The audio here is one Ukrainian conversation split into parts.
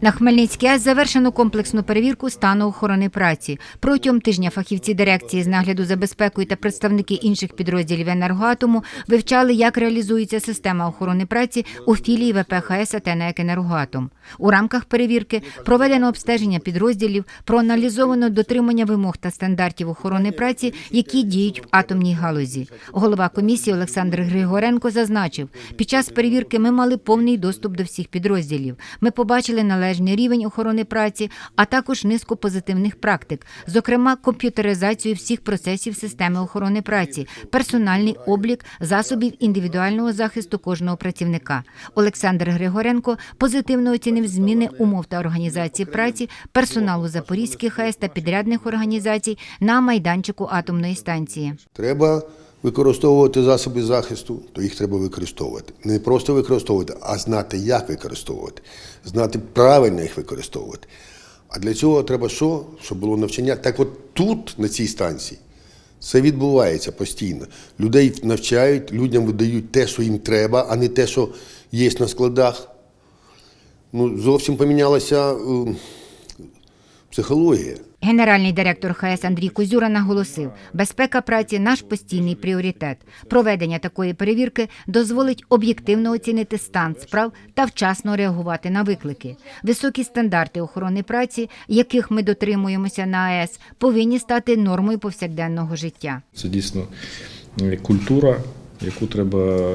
На Хмельницькій АЕС завершено комплексну перевірку стану охорони праці. Протягом тижня фахівці дирекції з нагляду за безпекою та представники інших підрозділів енергоатому вивчали, як реалізується система охорони праці у філії ВПХС АТ «НЕК Енергоатом». У рамках перевірки проведено обстеження підрозділів, проаналізовано дотримання вимог та стандартів охорони праці, які діють в атомній галузі. Голова комісії Олександр Григоренко зазначив, під час перевірки ми мали повний доступ до всіх підрозділів. Ми побачили належний рівень охорони праці, а також низку позитивних практик, зокрема комп'ютеризацію всіх процесів системи охорони праці, персональний облік засобів індивідуального захисту кожного працівника. Олександр Григоренко позитивно оцінив зміни умов та організації праці персоналу Запорізьких АЕС та підрядних організацій на майданчику атомної станції. Треба використовувати засоби захисту, то їх треба використовувати. Не просто використовувати, а знати, як використовувати, знати правильно їх використовувати. А для цього треба що? Щоб було навчання. Так от тут, на цій станції, це відбувається постійно. Людей навчають, людям видають те, що їм треба, а не те, що є на складах. Ну, зовсім помінялася е, психологія. Генеральний директор ХС Андрій Козюра наголосив, безпека праці наш постійний пріоритет. Проведення такої перевірки дозволить об'єктивно оцінити стан справ та вчасно реагувати на виклики. Високі стандарти охорони праці, яких ми дотримуємося на АЕС, повинні стати нормою повсякденного життя. Це дійсно культура, яку треба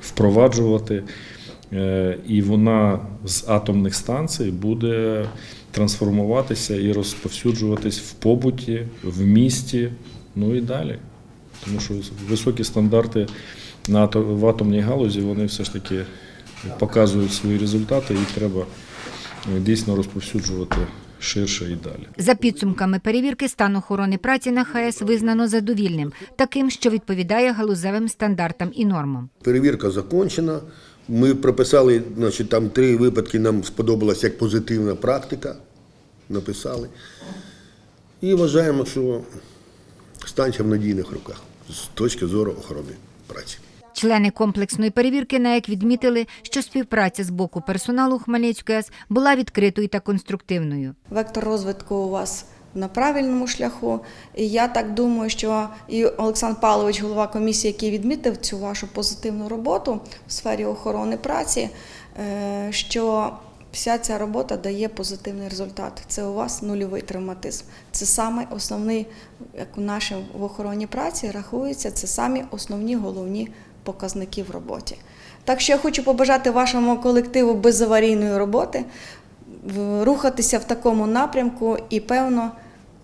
впроваджувати, і вона з атомних станцій буде трансформуватися і розповсюджуватись в побуті, в місті, ну і далі. Тому що високі стандарти в атомній галузі вони все ж таки показують свої результати, їх треба е, дійсно розповсюджувати ширше і далі. За підсумками перевірки стан охорони праці на ХАЕС визнано задовільним, таким, що відповідає галузевим стандартам і нормам. Перевірка закончена. Ми прописали, значить, там три випадки нам сподобалась як позитивна практика. Написали. І вважаємо, що станція в надійних руках з точки зору охорони праці. Члени комплексної перевірки НАЕК відмітили, що співпраця з боку персоналу Хмельницької АЕС була відкритою та конструктивною. Вектор розвитку у вас на правильному шляху. І я так думаю, що і Олександр Павлович, голова комісії, який відмітив цю вашу позитивну роботу в сфері охорони праці, е, що вся ця робота дає позитивний результат. Це у вас нульовий травматизм. Це саме основний, як у нашій в охороні праці рахується, це самі основні головні показники в роботі. Так що я хочу побажати вашому колективу безаварійної роботи, рухатися в такому напрямку і, певно,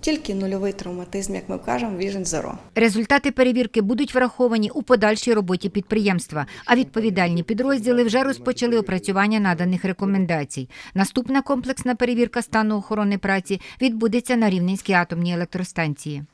тільки нульовий травматизм, як ми кажемо, віжен зеро. Результати перевірки будуть враховані у подальшій роботі підприємства, а відповідальні підрозділи вже розпочали опрацювання наданих рекомендацій. Наступна комплексна перевірка стану охорони праці відбудеться на Рівненській атомній електростанції.